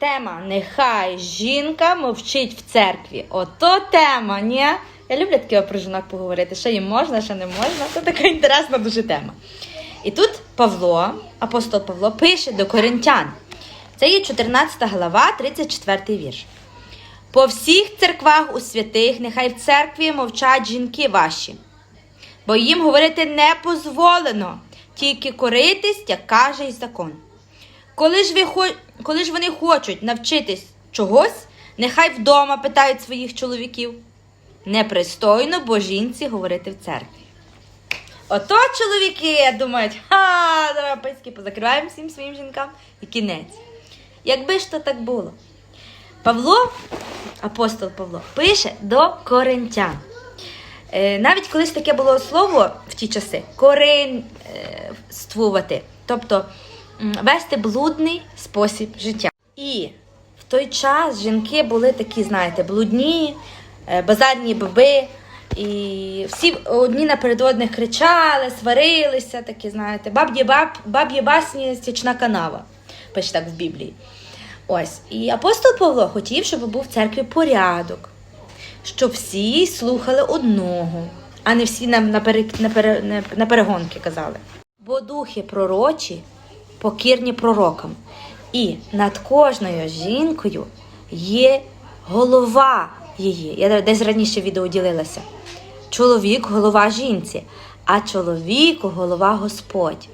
Тема Нехай жінка мовчить в церкві. Ото тема, ні? Я люблю таке про жінок поговорити, що їм можна, що не можна. Це така інтересна дуже тема. І тут Павло, апостол Павло, пише до коринтян. Це є 14 глава, 34 вірш. По всіх церквах у святих, нехай в церкві мовчать жінки ваші, бо їм говорити не позволено, тільки коритись, як каже й закон. Коли ж, ви, коли ж вони хочуть навчитись чогось, нехай вдома питають своїх чоловіків. Непристойно бо жінці говорити в церкві. Ото чоловіки думають, ха, давай письки позакриваємо всім своїм жінкам і кінець. Якби ж то так було. Павло, апостол Павло, пише до коринтян. Е, навіть колись таке було слово в ті часи коринствувати, тобто вести блудний спосіб життя. І в той час жінки були такі, знаєте, блудні, е, базарні баби. І всі одні наперед одних кричали, сварилися, такі, знаєте, баб'є баб, баб'є басні стічна канава. Пише так в Біблії. Ось. І апостол Павло хотів, щоб був в церкві порядок, щоб всі слухали одного, а не всі на, на, пере- на, пере- на, на перегонки казали. Бо духи пророчі покірні пророкам. І над кожною жінкою є голова її. Я десь раніше відео ділилася. Чоловік голова жінці, а чоловіку голова Господь.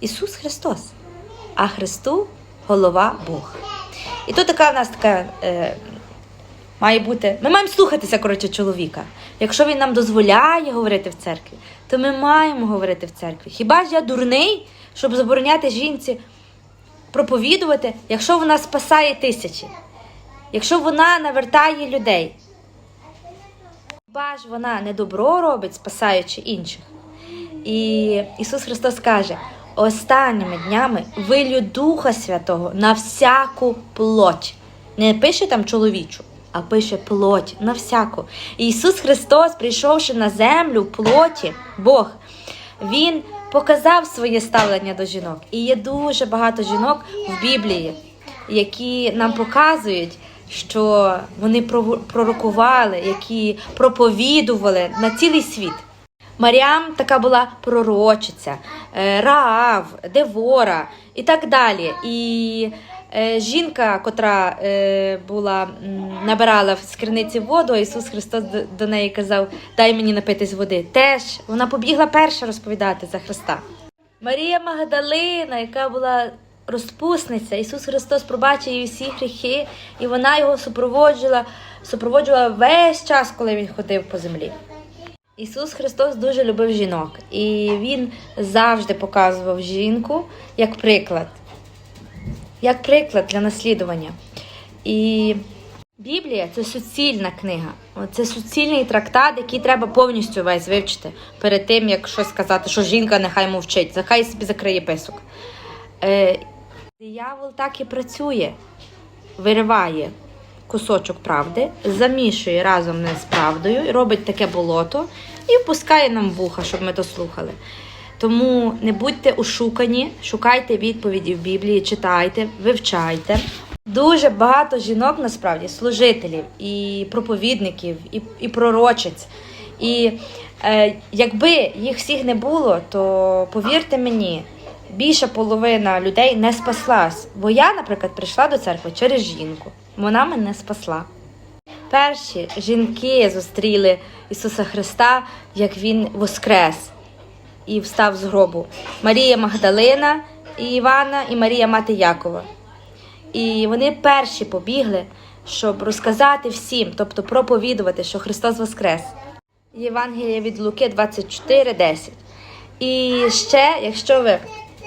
Ісус Христос, а Христу голова Бог. І тут така в нас така е, має бути. Ми маємо слухатися, коротше, чоловіка. Якщо він нам дозволяє говорити в церкві, то ми маємо говорити в церкві. Хіба ж я дурний, щоб забороняти жінці проповідувати, якщо вона спасає тисячі, якщо вона навертає людей? Хіба ж вона не добро робить, спасаючи інших? І Ісус Христос каже: останніми днями вилю Духа Святого на всяку плоть. Не пише там чоловічу, а пише плоть на всяку. Ісус Христос, прийшовши на землю плоті, Бог, Він показав своє ставлення до жінок. І є дуже багато жінок в Біблії, які нам показують, що вони пророкували, які проповідували на цілий світ. Маріам така була пророчиця, е, Раав, Девора і так далі. І жінка, котра е, була, набирала з криниці воду, а Ісус Христос до, неї казав: Дай мені напитись води. Теж вона побігла перша розповідати за Христа. Марія Магдалина, яка була розпусниця, Ісус Христос пробачив їй всі гріхи, і вона його супроводжувала, супроводжувала весь час, коли він ходив по землі. Ісус Христос дуже любив жінок, і Він завжди показував жінку як приклад, як приклад для наслідування. І Біблія це суцільна книга. Це суцільний трактат, який треба повністю весь вивчити перед тим, як щось сказати, що жінка нехай мовчить, захай собі закриє писок. Е, диявол так і працює, вириває кусочок правди, замішує разом не з правдою, робить таке болото і впускає нам вуха, щоб ми то слухали. Тому не будьте ушукані, шукайте відповіді в Біблії, читайте, вивчайте. Дуже багато жінок насправді служителів і проповідників, і, і пророчиць. І е, якби їх всіх не було, то повірте мені, більша половина людей не спаслась. Бо я, наприклад, прийшла до церкви через жінку. Вона мене спасла. Перші жінки зустріли Ісуса Христа, як Він воскрес і встав з гробу. Марія Магдалина, і Івана і Марія Мати Якова. І вони перші побігли, щоб розказати всім, тобто проповідувати, що Христос Воскрес. Євангелія від Луки 24:10. І ще, якщо ви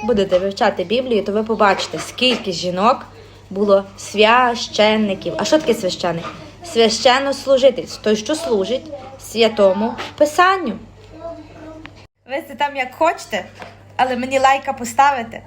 будете вивчати Біблію, то ви побачите, скільки жінок було священників. А що таке священник? Священнослужитель, той, що служить святому Писанню. Ви там як хочете, але мені лайка поставите.